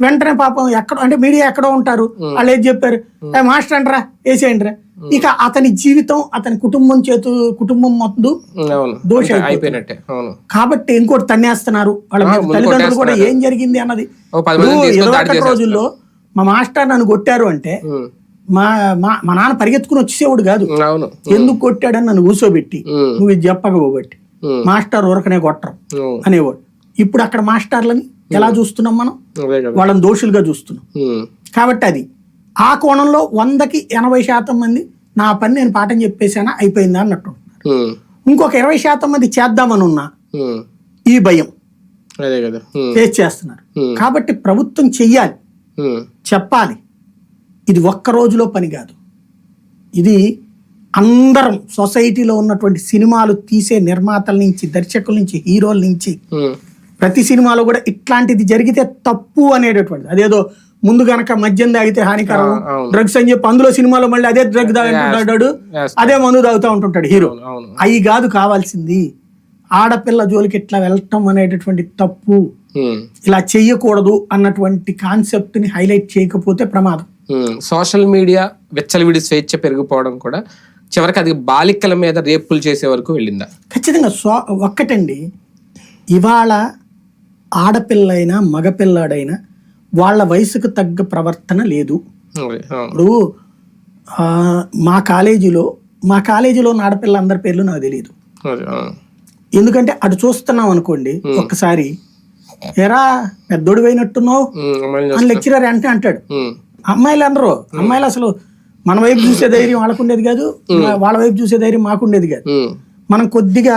వెంటనే పాపం ఎక్కడ అంటే మీడియా ఎక్కడో ఉంటారు. వాళ్ళు ఏది చెప్పారు? "ఏ, మాస్టర్ అంటరా? వేసేయండి రా ఇక అతని జీవితం అతని కుటుంబం చేతు కుటుంబం మొత్తం దోష అయిపోయినట్టే కాబట్టి ఇంకోటి తన్నేస్తున్నారు. వాళ్ళ తల్లిదండ్రులు కూడా ఏం జరిగింది అన్నది. ఇరవై రోజుల్లో మా మాస్టర్ నన్ను కొట్టారు అంటే మా మా మా నాన్న పరిగెత్తుకుని వచ్చేసేవాడు కాదు. ఎందుకు కొట్టాడని నన్ను కూర్చోబెట్టి నువ్వు ఇది చెప్పకపోబట్టి. మాస్టర్ ఊరకనే కొట్టరు అనేవాడు. ఇప్పుడు అక్కడ మాస్టర్లని ఎలా చూస్తున్నాం మనం? వాళ్ళని దోషులుగా చూస్తున్నాం. ఉమ్, కాబట్టి అది ఆ కోణంలో వందకి ఎనభై శాతం మంది నా పని నేను పాఠం చెప్పేశానా? అయిపోయిందా అన్నట్టు ఉమ్, ఇంకొక ఇరవై శాతం మంది చేద్దామని ఉన్నా ఈ భయం. ఫేస్ చేస్తున్నారు. కాబట్టి ప్రభుత్వం చెయ్యాలి. చెప్పాలి. ఇది ఒక్క రోజులో పని కాదు. ఇది అందరం సొసైటీలో ఉన్నటువంటి సినిమాలు తీసే నిర్మాతల నుంచి దర్శకుల నుంచి హీరోల నుంచి ప్రతి సినిమాలో కూడా ఇట్లాంటిది జరిగితే తప్పు అనేటటువంటిది. అదేదో ముందు గనక మద్యం తాగితే హానికరం. డ్రగ్స్ అని చెప్పి అందులో సినిమాలో మళ్ళీ అదే డ్రగ్ తాగుతుంటాడు. అదే మందు తాగుతూ ఉంటుంటాడు హీరో. అవి కాదు కావాల్సింది. ఆడపిల్ల జోలికి ఇట్లా వెళ్ళటం అనేటటువంటి తప్పు. ఇలా చెయ్యకూడదు అన్నటువంటి కాన్సెప్ట్ని హైలైట్ చేయకపోతే ప్రమాదం. సోషల్ మీడియా విచ్చలవిడి స్వేచ్ఛ పెరిగిపోవడం కూడా చివరికి అది బాలికల మీద రేపులు చేసే వరకు వెళ్ళిందా? ఖచ్చితంగా సో ఒక్కటండి. ఇవాళ ఆడపిల్లైనా మగపిల్లాడైనా వాళ్ళ వయసుకు తగ్గ ప్రవర్తన లేదు. ఇప్పుడు ఆ, మా కాలేజీలో మా కాలేజీలో ఉన్న ఆడపిల్ల అందరి పేర్లు నాకు తెలియదు ఎందుకంటే అటు చూస్తున్నాం అనుకోండి ఒక్కసారి ఎరా పెద్దోడు పోయినట్టున్నావు? అని లెక్చరర్ అంటే అంటాడు. అమ్మాయిలు అనరు. అమ్మాయిలు అసలు మన వైపు చూసే ధైర్యం వాళ్ళకు ఉండేది కాదు వాళ్ళ వైపు చూసే ధైర్యం మాకు ఉండేది కాదు. మనం కొద్దిగా